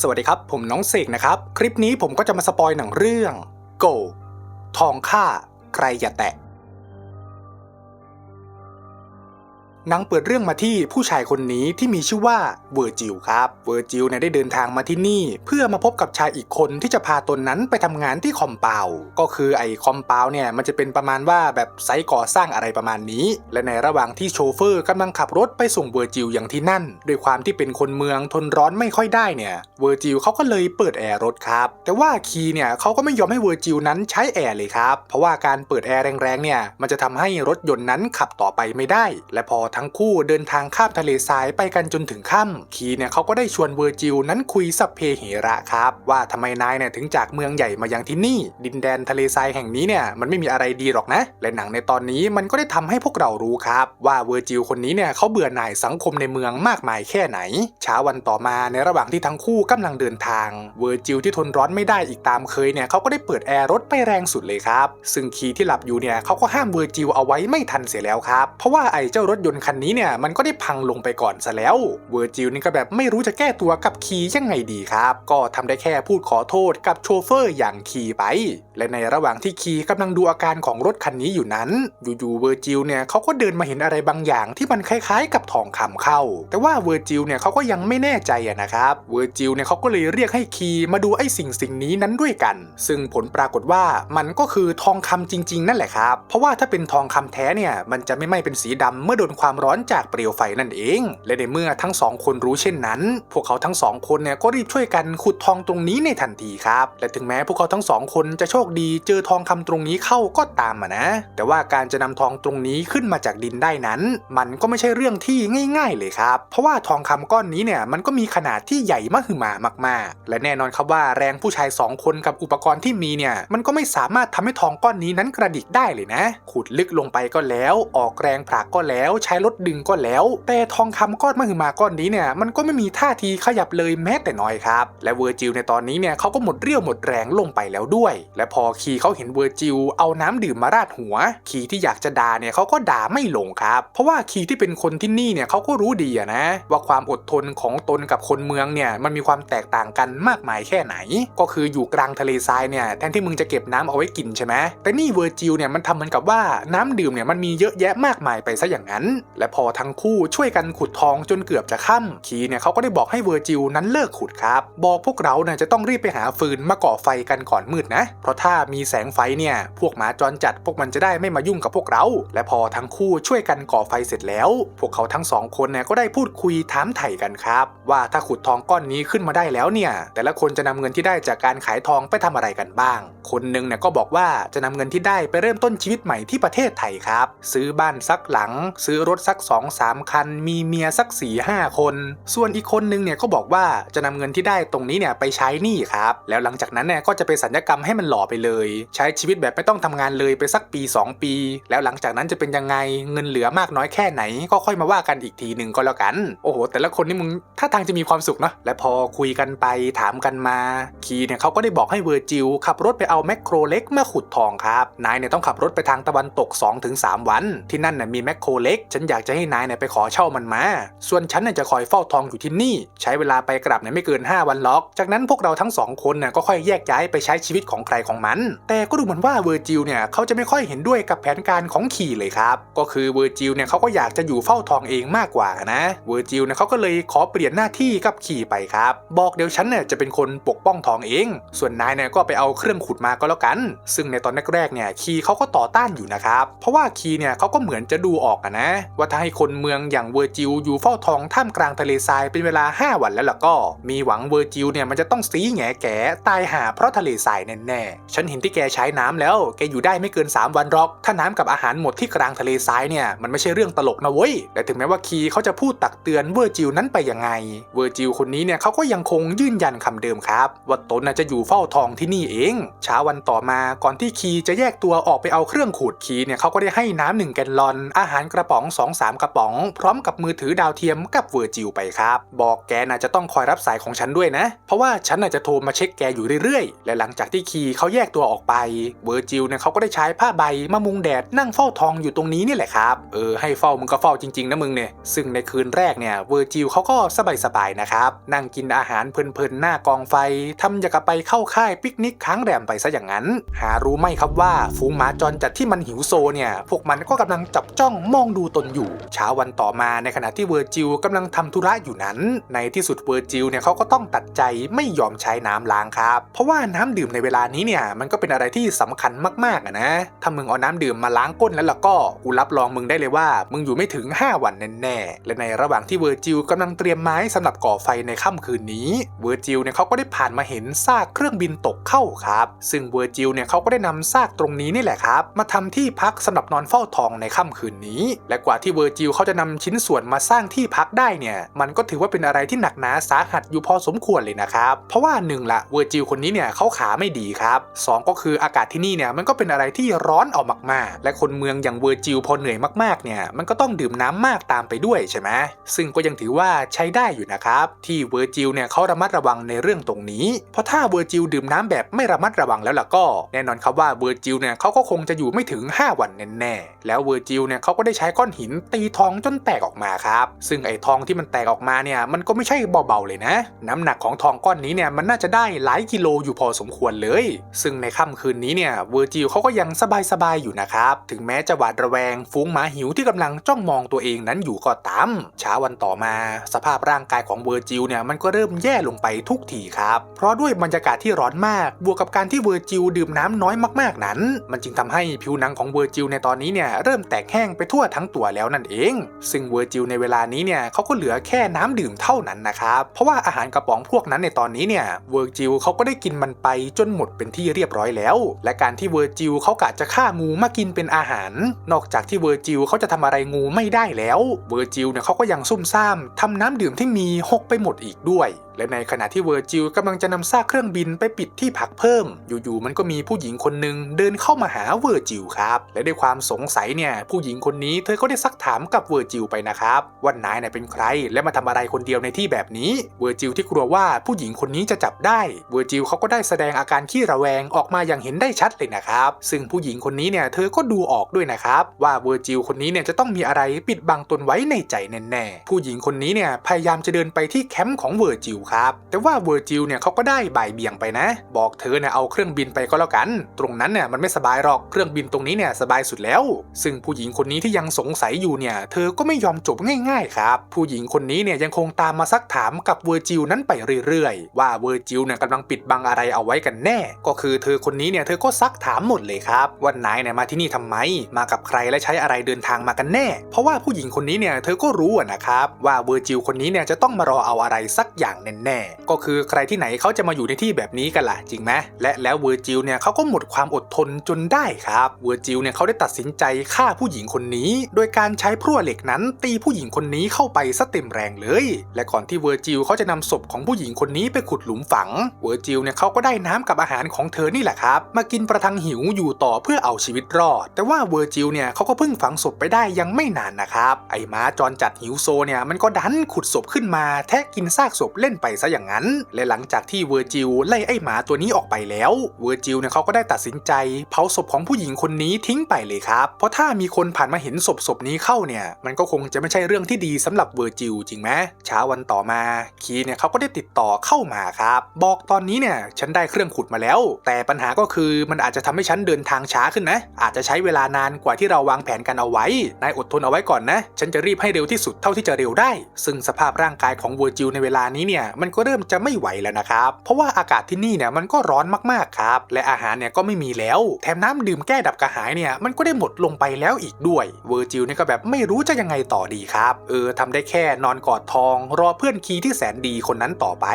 สวัสดีครับ ผมน้องเสกนะครับ คลิปนี้ผมก็จะมาสปอยหนังเรื่อง Go ทองค่าใครอย่าแตะ หนังเปิดเรื่องมาที่ผู้ชายคนนี้ที่มีชื่อว่าเวอร์จิลครับ เวอร์จิลเนี่ยได้เดินทางมาที่นี่ เพื่อมาพบกับชายอีกคนที่จะพาตนนั้นไปทำงานที่คอมเปาก็คือไอ้คอมเปาเนี่ยมันจะเป็นประมาณว่าแบบไซต์ก่อสร้างอะไรประมาณนี้ และในระหว่างที่โชเฟอร์กำลังขับรถไปส่งเวอร์จิลอย่างที่นั่น ด้วยความที่เป็นคนเมืองทนร้อนไม่ค่อยได้เนี่ย เวอร์จิลเขาก็เลยเปิดแอร์รถครับ แต่ว่าคีเนี่ยเขาก็ไม่ยอมให้เวอร์จิลนั้นใช้แอร์เลยครับ เพราะว่าการเปิดแอร์แรงๆเนี่ยมันจะทำให้รถยนต์นั้นขับต่อไปไม่ได้ และพอทั้งคู่เดินทางข้ามทะเลทรายไปกันจนถึงค่ำคีเนี่ยเขาก็ได้ชวนเวอร์จิลนั้นคุยสัพเพเหระครับ ว่าทำไมนายเนี่ยถึงจากเมืองใหญ่มายังที่นี่ ดินแดนทะเลทรายแห่งนี้เนี่ยมันไม่มีอะไรดีหรอกนะ และหนังในตอนนี้มันก็ได้ทำให้พวกเรารู้ครับ ว่าเวอร์จิลคนนี้เนี่ยเขาเบื่อหน่ายสังคมในเมืองมากมายแค่ไหนเช้าวันต่อมาในระหว่างที่ทั้งคู่กำลังเดินทางเวอร์จิลที่ทนร้อนไม่ได้อีกตามเคยเนี่ยเขาก็ได้เปิดแอร์รถไปแรงสุดเลยครับซึ่งคีที่หลับอยู่เนี่ยเขาก็ห้ามเวอร์จิลเอาไว้ไม่ทันเสียแล้วครับเพราะว่าไอ้เจ้ารถยนต์คันนี้เนี่ยมันก็ได้พังลงไปก่อนซะแล้วเวอร์จิลนี่ก็แบบไม่รู้จะแก้ตัวกับคียังไงดีครับ ก็ทำได้แค่พูดขอโทษกับโชเฟอร์อย่างคีไป และในระหว่างที่คีกำลังดูอาการของรถคันนี้อยู่นั้น อยู่ๆเวอร์จิลเนี่ยเขาก็เดินมาเห็นอะไรบางอย่างที่มันคล้ายๆ กับทองคำเข้า แต่ว่าเวอร์จิลเนี่ยเขาก็ยังไม่แน่ใจอะนะครับเวอร์จิลเนี่ยเขาก็เลยเรียกให้คีมาดูไอ้สิ่งสิ่งนี้นั้นด้วยกัน ซึ่งผลปรากฏว่ามันก็คือทองคำจริง ๆ นั่นแหละครับ เพราะว่าถ้าเป็นทองคำแท้เนี่ยมันจะไม่ไหม้เป็นสีดำเมื่อโดนความร้อนจากเปลวไฟนั่นเอง และในเมื่อทั้งสองคนรู้เช่นนั้น พวกเขาทั้งสองคนเนี่ยก็รีบช่วยกันขุดทองตรงนี้ในทันทีครับ และถึงแม้พวกเขาทั้งสองคนจะโชคดีเจอทองคำตรงนี้เข้าก็ตามะนะ แต่ว่าการจะนำทองตรงนี้ขึ้นมาจากดินได้นั้น มันก็ไม่ใช่เรื่องที่ง่าย ๆ เลยครับ เพราะว่าทองคำก้อนนี้เนี่ยมันก็มีขนาดที่ใหญ่มหึมามาก ๆ และแน่นอนครับว่าแรงผู้ชายสองคนกับอุปกรณ์ที่มีเนี่ยมันก็ไม่สามารถทำให้ทองก้อนนี้นั้นกระดิกได้เลยนะ ขุดลึกลงไปก็แล้ว ออกแรงผลักก็แล้วใช้รถดึงก็แล้ว แต่ทองคำก้อนมหึมาก้อนนี้เนี่ยมันก็ไม่มีท่าทีขยับเลยแม้แต่น้อยครับ และเวอร์จิลในตอนนี้เนี่ยเขาก็หมดเรี่ยวหมดแรงลงไปแล้วด้วย และพอคีเขาเห็นเวอร์จิลเอาน้ำดื่มมาราดหัว คีที่อยากจะด่าเนี่ยเขาก็ด่าไม่ลงครับ เพราะว่าคีที่เป็นคนที่นี่เนี่ยเขาก็รู้ดีอะนะ ว่าความอดทนของตนกับคนเมืองเนี่ยมันมีความแตกต่างกันมากมายแค่ไหน ก็คืออยู่กลางทะเลทรายเนี่ยแทนที่มึงจะเก็บน้ำเอาไว้กินใช่ไหมแต่นี่เวอร์จิลเนี่ยมันทำเหมือนกับว่าน้ำดื่มเนี่ยมันมีเยอะแยะมากมายไปซะอย่างนั้นและพอทั้งคู่ช่วยกันขุดทองจนเกือบจะค่ำคีเนี่ยเขาก็ได้บอกให้เวอร์จิลนั้นเลิกขุดครับ บอกพวกเราเนี่ยจะต้องรีบไปหาฟืนมาก่อไฟกันก่อนมืดนะ เพราะถ้ามีแสงไฟเนี่ยพวกหมาจรจัดพวกมันจะได้ไม่มายุ่งกับพวกเรา และพอทั้งคู่ช่วยกันก่อไฟเสร็จแล้ว พวกเขาทั้งสองคนเนี่ยก็ได้พูดคุยถามไถ่กันครับว่าถ้าขุดทองก้อนนี้ขึ้นมาได้แล้วเนี่ย แต่ละคนจะนำเงินที่ได้จากการขายทองไปทำอะไรกันบ้าง คนหนึ่งเนี่ยก็บอกว่าจะนำเงินที่ได้ไปเริ่มต้นชีวิตใหม่ที่ประเทศไทยครับ ซื้อบ้านสักหลัง ซื้อรถถสัก2อสามคัน มีเมียสัก4ี่ห้าคน ส่วนอีกคนนึงเนี่ยก็บอกว่าจะนำเงินที่ได้ตรงนี้เนี่ยไปใช้หนี้ครับ แล้วหลังจากนั้นเนี่ยก็จะไปสัญญกรรมให้มันหล่อไปเลย ใช้ชีวิตแบบไม่ต้องทำงานเลยไปสักปี 2 ปี แล้วหลังจากนั้นจะเป็นยังไงเงินเหลือมากน้อยแค่ไหน ก็ค่อยมาว่ากันอีกทีหนึ่งก็แล้วกัน โอ้โห แต่ละคนนี่มึงท่าทางจะมีความสุขเนาะและพอคุยกันไปถามกันมา คีเนี่ยเขาก็ได้บอกให้เวอร์จิลขับรถไปเอาแมคโครเล็กมาขุดทองครับนายเนี่ยต้องขับรถไปทางตะวันตก 2-3 วัน ที่นั่นน่ะมีแมคโครเล็กฉันอยากจะให้นายเนี่ยไปขอเช่ามันมา ส่วนฉันเนี่ยจะคอยเฝ้าทองอยู่ที่นี่ ใช้เวลาไปกลับเนี่ยไม่เกิน 5 วันล็อก จากนั้นพวกเราทั้งสองคนน่ะก็ค่อยแยกย้ายไปใช้ชีวิตของใครของมัน แต่ก็ดูเหมือนว่าเวอร์จิลเนี่ยเขาจะไม่ค่อยเห็นด้วยกับแผนการของขี่เลยครับ ก็คือเวอร์จิลเนี่ยเขาก็อยากจะอยู่เฝ้าทองเองมากกว่านะ เวอร์จิลเนี่ยเขาก็เลยขอเปลี่ยนหน้าที่กับขี่ไปครับ บอกเดี๋ยวฉันเนี่ยจะเป็นคนปกป้องทองเอง ส่วนนายเนี่ยก็ไปเอาเครื่องขุดมาก็แล้วกัน ซึ่งในตอนแรกๆเนี่ยคีเขาก็ต่อต้านอยู่นะครับ เพราะว่าคีเนี่ยเขาก็เหมือนจะดูออกอะนะว่าถ้าให้คนเมืองอย่างเวอร์จิลอยู่เฝ้าทองท่ามกลางทะเลทรายเป็นเวลา 5 วันแล้วล่ะก็ มีหวังเวอร์จิลเนี่ยมันจะต้องซีแง่แก่ตายหาเพราะทะเลทรายแน่ๆ ฉันเห็นที่แกใช้น้ำแล้ว แกอยู่ได้ไม่เกิน 3 วันหรอก ถ้าน้ำกับอาหารหมดที่กลางทะเลทรายเนี่ยมันไม่ใช่เรื่องตลกนะเว้ย แต่ถึงแม้ว่าคีเขาจะพูดตักเตือนเวอร์จิลนั้นไปยังไง เวอร์จิลคนนี้เนี่ยเขาก็ยังคงยืนยันคำเดิมครับว่าตนน่ะจะอยู่เฝ้าทองที่นี่เอง เช้าวันต่อมาก่อนที่คีจะแยกตัวออกไปเอาเครื่องขูดคีเนี่ยเขาก็ได้ให้น้ำหนึ่งแกลลอนอาหารกระป๋อง2-3 กระป๋อง พร้อมกับมือถือดาวเทียมกับเวอร์จิลไปครับ บอกแกน่าจะต้องคอยรับสายของฉันด้วยนะ เพราะว่าฉันน่าจะโทรมาเช็คแกอยู่เรื่อยๆ และหลังจากที่คีเขาแยกตัวออกไปเวอร์จิลเนี่ยเขาก็ได้ใช้ผ้าใบมามุงแดดนั่งเฝ้าทองอยู่ตรงนี้นี่แหละครับเออให้เฝ้ามึงก็เฝ้าจริงๆนะมึงเนี่ยซึ่งในคืนแรกเนี่ยเวอร์จิลเขาก็สบายๆนะครับนั่งกินอาหารเพลินๆหน้ากองไฟทำอย่ากไปเข้าค่ายปิกนิกค้างแรมไปซะอย่างนั้น หารู้ไหมครับว่า ฝูงหมาจรจัดที่มันหิวโซเนี่ยพวกมันก็กำลังจับจ้องมองดูตนอยู่ เช้าวันต่อมาในขณะที่เวอร์จิลกำลังทำธุระอยู่นั้น ในที่สุดเวอร์จิลเนี่ยเขาก็ต้องตัดใจไม่ยอมใช้น้ำล้างครับ เพราะว่าน้ำดื่มในเวลานี้เนี่ยมันก็เป็นอะไรที่สำคัญมากๆนะถ้ามึงเอาน้ำดื่มมาล้างก้นแล้วล่ะก็กูรับรองมึงได้เลยว่า มึงอยู่ไม่ถึง 5 วันแน่ๆและในระหว่างที่เวอร์จิลกำลังเตรียมไม้สำหรับก่อไฟในค่ำคืนนี้เวอร์จิลเนี่ยเขาก็ได้ผ่านมาเห็นซากเครื่องบินตกเข้าครับ ซึ่งเวอร์จิลเนี่ยเขาก็ได้นำซากตรงนี้นี่แหละครับ มาทำที่พักสำหรับนอนเฝ้าทองในค่ำคืนนี้ และกว่าที่เวอร์จิลเขาจะนำชิ้นส่วนมาสร้างที่พักได้เนี่ยมันก็ถือว่าเป็นอะไรที่หนักหนาสาหัสอยู่พอสมควรเลยนะครับเพราะว่าหนึ่งละเวอร์จิลคนนี้เนี่ยเขาขาไม่ดีครับสองก็คืออากาศที่นี่เนี่ยมันก็เป็นอะไรที่ร้อนเอามากๆ และคนเมืองอย่างเวอร์จิลพอเหนื่อยมากๆเนี่ยมันก็ต้องดื่มน้ำมากตามไปด้วยใช่ไหมซึ่งก็ยังถือว่าใช้ได้อยู่นะครับที่เวอร์จิลเนี่ยเขาระมัดระวังในเรื่องตรงนี้ เพราะถ้าเวอร์จิลดื่มน้ำแบบไม่ระมัดระวังแล้วล่ะก็ แน่นอนครับว่าเวอร์จิลเนี่ยเขาก็คงจะอยู่ไม่ถึง 5 วันแน่ๆแล้วเวอร์จิลเนี่ยเขาก็ได้ใช้ก้อนหินตีทองจนแตกออกมาครับ ซึ่งไอ้ทองที่มันแตกออกมาเนี่ยมันก็ไม่ใช่เบาๆเลยนะ น้ำหนักของทองก้อนนี้เนี่ยมันน่าจะได้หลายกิโลอยู่พอสมควรเลย ซึ่งในค่ำคืนนี้เนี่ยเวอร์จิลเขาก็ยังสบายๆอยู่นะครับถึงแม้จะหวาดระแวงฝูงหมาหิวที่กำลังจ้องมองตัวเองนั้นอยู่ก็ตามเช้าวันต่อมา สภาพร่างกายของเวอร์จิลเนี่ยมันก็เริ่มแย่ลงไปทุกทีครับ เพราะด้วยบรรยากาศที่ร้อนมาก บวกกับการที่เวอร์จิลดื่มน้ำน้อยมากๆนั้น มันจึงทำให้ผิวหนังของเวอร์จิลในตอนนี้เนี่ยเริ่มแตกแห้งไปทั่วทั้งตัวแล้วนั่นเอง ซึ่งเวอร์จิลในเวลานี้เนี่ยเขาก็เหลือแค่น้ำดื่มเท่านั้นนะครับ เพราะว่าอาหารกระป๋องพวกนั้นในตอนนี้เนี่ยเวอร์จิลเขาก็ได้กินมันไปจนหมดเป็นที่เรียบร้อยแล้ว และการที่เวอร์จิลเขากะจะฆ่างูมากินเป็นอาหาร นอกจากที่เวอร์จิลเขาจะทำอะไรงูไม่ได้แล้ว เวอร์จิลเนี่ยเขาก็ยังซุ่มซ่ามทำน้ำดื่มที่มีหกไปหมดอีกด้วยและในขณะที่เวอร์จิลกำลังจะนำซากเครื่องบินไปปิดที่พักเพิ่ม อยู่ๆมันก็มีผู้หญิงคนหนึ่งเดินเข้ามาหาเวอร์จิลครับ และด้วยความสงสัยเนี่ยผู้หญิงคนนี้เธอก็ได้ซักถามกับเวอร์จิลไปนะครับว่านายเนี่ยเป็นใคร และมาทำอะไรคนเดียวในที่แบบนี้ เวอร์จิลที่กลัวว่าผู้หญิงคนนี้จะจับได้ เวอร์จิลเขาก็ได้แสดงอาการขี้ระแวงออกมาอย่างเห็นได้ชัดเลยนะครับ ซึ่งผู้หญิงคนนี้เนี่ยเธอก็ดูออกด้วยนะครับว่าเวอร์จิลคนนี้เนี่ยจะต้องมีอะไรปิดบังตนไว้ในใจแน่ๆผู้หญิงคนนี้เนี่ยพยายามจะเดินไปที่แคมป์ของเวอร์จิลครับ แต่ว่าเวอร์จิลเนี่ยเขาก็ได้บ่ายเบี่ยงไปนะ บอกเธอเนี่ยเอาเครื่องบินไปก็แล้วกัน ตรงนั้นเนี่ยมันไม่สบายหรอกเครื่องบินตรงนี้เนี่ยสบายสุดแล้ว ซึ่งผู้หญิงคนนี้ที่ยังสงสัยอยู่เนี่ยเธอก็ไม่ยอมจบง่ายๆครับ ผู้หญิงคนนี้เนี่ยยังคงตามมาซักถามกับเวอร์จิลนั้นไปเรื่อยๆ ว่าเวอร์จิลเนี่ยกำลังปิดบังอะไรเอาไว้กันแน่ ก็คือเธอคนนี้เนี่ยเธอก็ซักถามหมดเลยครับว่านายเนี่ยมาที่นี่ทำไม มากับใครและใช้อะไรเดินทางมากันแน่ เพราะว่าผู้หญิงคนนี้เนี่ยเธอก็รู้อะนะครับว่าเวอร์จิลคนนี้เนี่ยจะต้องมารอเอาอะไรสักอย่างแน่ๆ ก็คือใครที่ไหนเขาจะมาอยู่ในที่แบบนี้กันล่ะจริงไหมและแล้วเวอร์จิลเนี่ยเขาก็หมดความอดทนจนได้ครับเวอร์จิลเนี่ยเขาได้ตัดสินใจฆ่าผู้หญิงคนนี้ โดยการใช้พลั่วเหล็กนั้น ตีผู้หญิงคนนี้เข้าไปซะเต็มแรงเลย และก่อนที่เวอร์จิลเขาจะนำศพของผู้หญิงคนนี้ไปขุดหลุมฝังเวอร์จิลเนี่ยเขาก็ได้น้ำกับอาหารของเธอนี่แหละครับ มากินประทังหิวอยู่ต่อเพื่อเอาชีวิตรอด แต่ว่าเวอร์จิลเนี่ยเขาก็เพิ่งฝังศพไปได้ยังไม่นานนะครับไอ้ม้าจรจัดหิวโซเนี่ยมันก็ดันขุดศพขึ้นมาแทะกินซากศพเล่นไปซะอย่างนั้น และหลังจากที่เวอร์จิลไล่ไอ้หมาตัวนี้ออกไปแล้ว เวอร์จิลเนี่ยเขาก็ได้ตัดสินใจ เผาศพของผู้หญิงคนนี้ทิ้งไปเลยครับ เพราะถ้ามีคนผ่านมาเห็นศพศพนี้เข้าเนี่ย มันก็คงจะไม่ใช่เรื่องที่ดีสำหรับเวอร์จิลจริงไหมเช้าวันต่อมาคีเนี่ยเขาก็ได้ติดต่อเข้ามาครับ บอกตอนนี้เนี่ยฉันได้เครื่องขุดมาแล้ว แต่ปัญหาก็คือมันอาจจะทำให้ฉันเดินทางช้าขึ้นนะ อาจจะใช้เวลานานกว่าที่เราวางแผนกันเอาไว้ นายอดทนเอาไว้ก่อนนะ ฉันจะรีบให้เร็วที่สุดเท่าที่จะเร็วได้ ซึ่งสภาพร่างกายของเวอร์จิลในเวลานี้เนี่ยมันก็เริ่มจะไม่ไหวแล้วนะครับ เพราะว่าอากาศที่นี่เนี่ยมันก็ร้อนมากๆครับ และอาหารเนี่ยก็ไม่มีแล้ว แถมน้ำดื่มแก้ดับกระหายเนี่ยมันก็ได้หมดลงไปแล้วอีกด้วยเวอร์จิลเนี่ยก็แบบไม่รู้จะยังไงต่อดีครับเออทำได้แค่นอนกอดทอง รอเพื่อนคีที่แสนดีคนนั้นต่อไป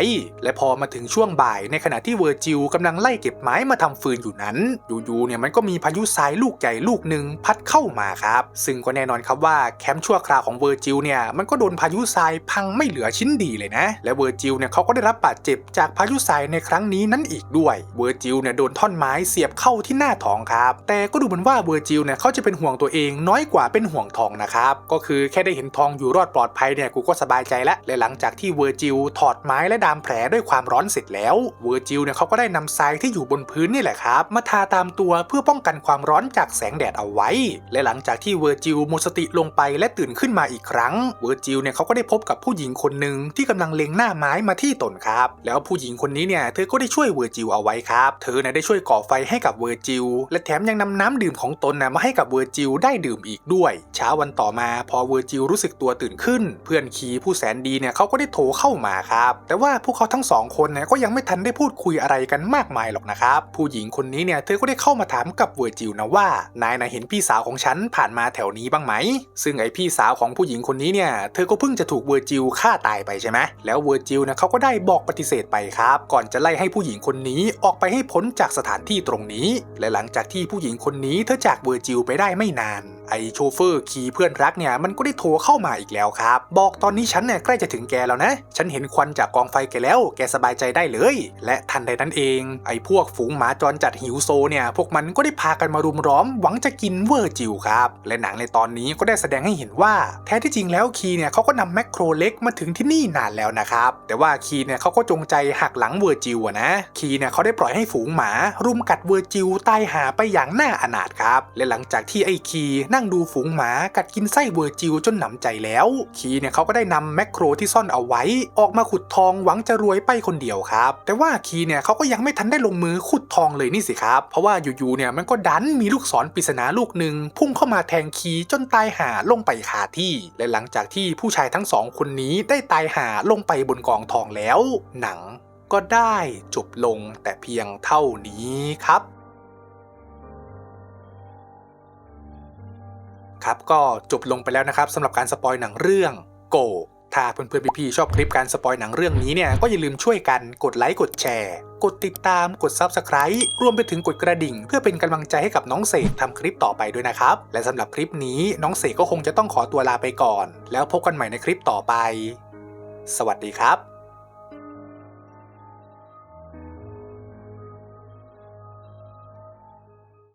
และพอมาถึงช่วงบ่ายในขณะที่เวอร์จิลกำลังไล่เก็บไม้มาทำฟืนอยู่นั้นอยู่ๆเนี่ยมันก็มีพายุทรายลูกใหญ่ลูกหนึ่งพัดเข้ามาครับ ซึ่งก็แน่นอนครับว่าแคมป์ชั่วคราวของเวอร์จิลเนี่ยมันก็โดนพายุทรายพังไม่เหลือชิ้นดีเลยนะ และเวอร์จิลจิลเนี่ยเขาก็ได้รับบาดเจ็บจากพายุทรายในครั้งนี้นั่นอีกด้วย เวอร์จิลเนี่ยโดนท่อนไม้เสียบเข้าที่หน้าท้องครับ แต่ก็ดูเหมือนว่าเวอร์จิลเนี่ยเขาจะเป็นห่วงตัวเองน้อยกว่าเป็นห่วงทองนะครับ ก็คือแค่ได้เห็นทองอยู่รอดปลอดภัยเนี่ยกูก็สบายใจแล้วและหลังจากที่เวอร์จิลถอดไม้และดามแผลด้วยความร้อนเสร็จแล้วเวอร์จิลเนี่ยเขาก็ได้นำทรายที่อยู่บนพื้นนี่แหละครับมาทาตามตัวเพื่อป้องกันความร้อนจากแสงแดดเอาไว้ และหลังจากที่เวอร์จิลหมดสติลงไปและตื่นขึ้นมาอีกครั้งเวอร์จิลเนี่ยเขาก็ได้พบกับผู้หญิงคนหนึ่งที่กำลังเล็งหน้าไม้มาที่ตนครับ แล้วผู้หญิงคนนี้เนี่ยเธอก็ได้ช่วยเวอร์จิลเอาไว้ครับ เธอเนี่ยได้ช่วยก่อไฟให้กับเวอร์จิลและแถมยังนำน้ำดื่มของตนนะมาให้กับเวอร์จิลได้ดื่มอีกด้วย เช้าวันต่อมาพอเวอร์จิลรู้สึกตัวตื่นขึ้น เพื่อนคีผู้แสนดีเนี่ยเขาก็ได้โทรเข้ามาครับแต่ว่าพวกเขาทั้งสองคนเนี่ยก็ยังไม่ทันได้พูดคุยอะไรกันมากมายหรอกนะครับผู้หญิงคนนี้เนี่ยเธอก็ได้เข้ามาถามกับเวอร์จิลนะว่านายนะเห็นพี่สาวของฉันผ่านมาแถวนี้บ้างไหม ซึ่งไอพี่สาวของผู้หญิงคนนี้เนี่ยเธอก็เพิ่งจะถูกเวอร์จิลฆ่าตายไปใช่ไหมแล้วเวอร์จิลนะเขาก็ได้บอกปฏิเสธไปครับ ก่อนจะไล่ให้ผู้หญิงคนนี้ออกไปให้พ้นจากสถานที่ตรงนี้ และหลังจากที่ผู้หญิงคนนี้เธอจากเวอร์จิลไปได้ไม่นาน ไอโชเฟอร์ขี่เพื่อนรักเนี่ยมันก็ได้โทรเข้ามาอีกแล้วครับ บอกตอนนี้ฉันเนี่ยใกล้จะถึงแกแล้วนะ ฉันเห็นควันจากกองไฟแกแล้ว แกสบายใจได้เลย และทันใดนั้นเอง ไอพวกฝูงหมาจรจัดหิวโซเนี่ยพวกมันก็ได้พากันมารุมล้อมหวังจะกินเวอร์จิลครับ และหนังในตอนนี้ก็ได้แสดงให้เห็นว่า แท้ที่จริงแล้วคีเนี่ยเขาก็นำแมคโครเล็กมาถึงที่นี่นานแล้วนะครับแต่ว่าคีเนี่ยเขาก็จงใจหักหลังเวอร์จิลอะนะคีเนี่ยเขาได้ปล่อยให้ฝูงหมา รุมกัดเวอร์จิลตายหาไปอย่างน่าอนาถครับและหลังจากที่ไอ้คีนนั่งดูฝูงหมากัดกินไส้เวอร์จิลจนหนำใจแล้ว คีเนี่ยเขาก็ได้นำแมคโครที่ซ่อนเอาไว้ ออกมาขุดทองหวังจะรวยไปคนเดียวครับ แต่ว่าคีเนี่ยเขาก็ยังไม่ทันได้ลงมือขุดทองเลยนี่สิครับ เพราะว่าอยู่ๆเนี่ยมันก็ดันมีลูกศรปริศนาลูกหนึ่งพุ่งเข้ามาแทงคีจนตายหาลงไปคาที่ และหลังจากที่ผู้ชายทั้งสองคนนี้ได้ตายหาลงไปบนกองทองแล้ว หนังก็ได้จบลงแต่เพียงเท่านี้ครับ ครับก็จบลงไปแล้วนะครับสำหรับการสปอยหนังเรื่องโกถ้าเพื่อนๆพี่ๆชอบคลิปการสปอยหนังเรื่องนี้เนี่ยก็อย่าลืมช่วยกันกดไลค์กดแชร์ กดติดตามกด Subscribe รวมไปถึงกดกระดิ่ง เพื่อเป็นกำลังใจให้กับน้องเสกทำคลิปต่อไปด้วยนะครับ และสำหรับคลิปนี้น้องเสกก็คงจะต้องขอตัวลาไปก่อน แล้วพบกันใหม่ในคลิปต่อไป สวัสดีครับ